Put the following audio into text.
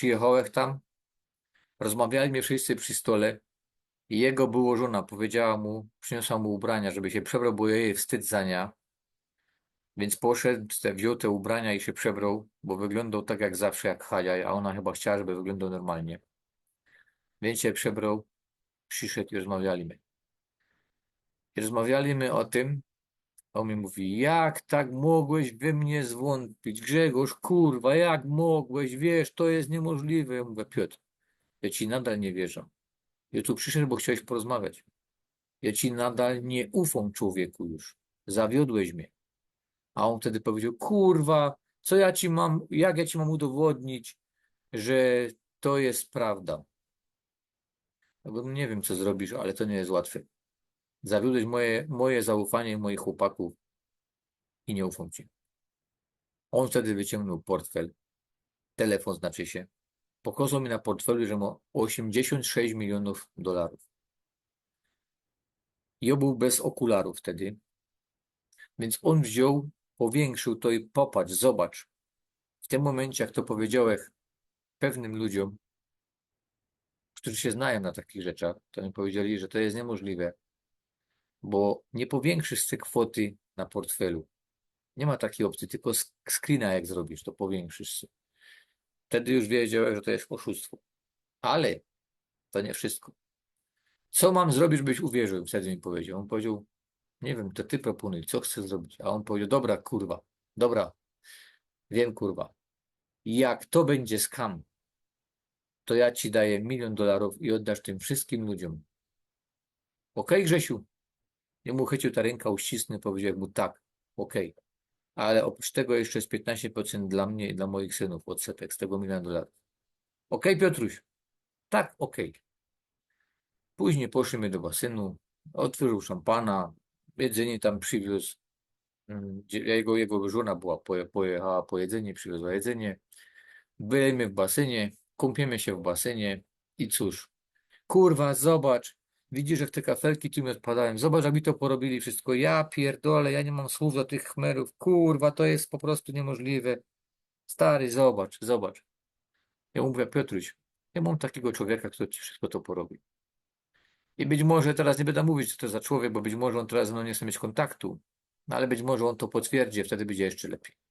Przyjechałem tam, rozmawialiśmy wszyscy przy stole jego było żona powiedziała mu, przyniosła mu ubrania, żeby się przebrał, bo jej wstyd za nią. Więc poszedł, wziął te ubrania i się przebrał, bo wyglądał tak jak zawsze, jak Halia, a ona chyba chciała, żeby wyglądał normalnie. Więc się przebrał, przyszedł i rozmawialiśmy. I rozmawialiśmy o tym, on mi mówi, jak tak mogłeś we mnie zwątpić? Grzegorz, kurwa, jak mogłeś? Wiesz, to jest niemożliwe. Ja mówię, Piotr, ja ci nadal nie wierzę. Ja tu przyszedłem, bo chciałeś porozmawiać. Ja ci nadal nie ufam, człowieku, już. Zawiodłeś mnie. A on wtedy powiedział, kurwa, co ja ci mam, jak ja ci mam udowodnić, że to jest prawda? Ja mówię, nie wiem, co zrobisz, ale to nie jest łatwe. Zawiódłeś moje, moje zaufanie moich chłopaków i nie ufam ci. On wtedy wyciągnął portfel, telefon znaczy się, pokazał mi na portfelu, że ma 86 milionów dolarów. On był bez okularów wtedy, więc on wziął, powiększył to i popatrz, zobacz. W tym momencie, jak to powiedziałem pewnym ludziom, którzy się znają na takich rzeczach, to mi powiedzieli, że to jest niemożliwe, bo nie powiększysz tej kwoty na portfelu. Nie ma takiej opcji, tylko screena jak zrobisz, to powiększysz. sobie. Wtedy już wiedziałem, że to jest oszustwo. Ale to nie wszystko. Co mam zrobić, żebyś uwierzył? Wtedy mi powiedział. On powiedział, nie wiem, to ty proponuj, co chcesz zrobić? A on powiedział, dobra, kurwa, dobra, wiem, kurwa. Jak to będzie skam, to ja ci daję milion dolarów i oddasz tym wszystkim ludziom. Okej, Grzesiu? Ja mu chycił ta ręka uścisnął, powiedział mu tak, okej. Ale oprócz tego jeszcze jest 15% dla mnie i dla moich synów odsetek z tego miliona dolarów. Okej, Piotruś? Tak, okej. Później poszliśmy do basenu, otworzył szampana, jedzenie tam przywiózł. Mm, Jego, jego żona była, poje, pojechała po jedzenie, przywiozła jedzenie. Byliśmy w basenie, kąpiemy się w basenie i cóż, kurwa, zobacz, widzisz, jak te kafelki tu mi odpadają, zobacz, jak mi to porobili wszystko, ja pierdolę, ja nie mam słów do tych chmerów, kurwa, to jest po prostu niemożliwe. Stary, zobacz, zobacz. Ja mówię, Piotruś, ja mam takiego człowieka, który ci wszystko to porobi. I być może teraz nie będę mówić, co to za człowiek, bo być może on teraz ze mną nie chce mieć kontaktu, no ale być może on to potwierdzi, wtedy będzie jeszcze lepiej.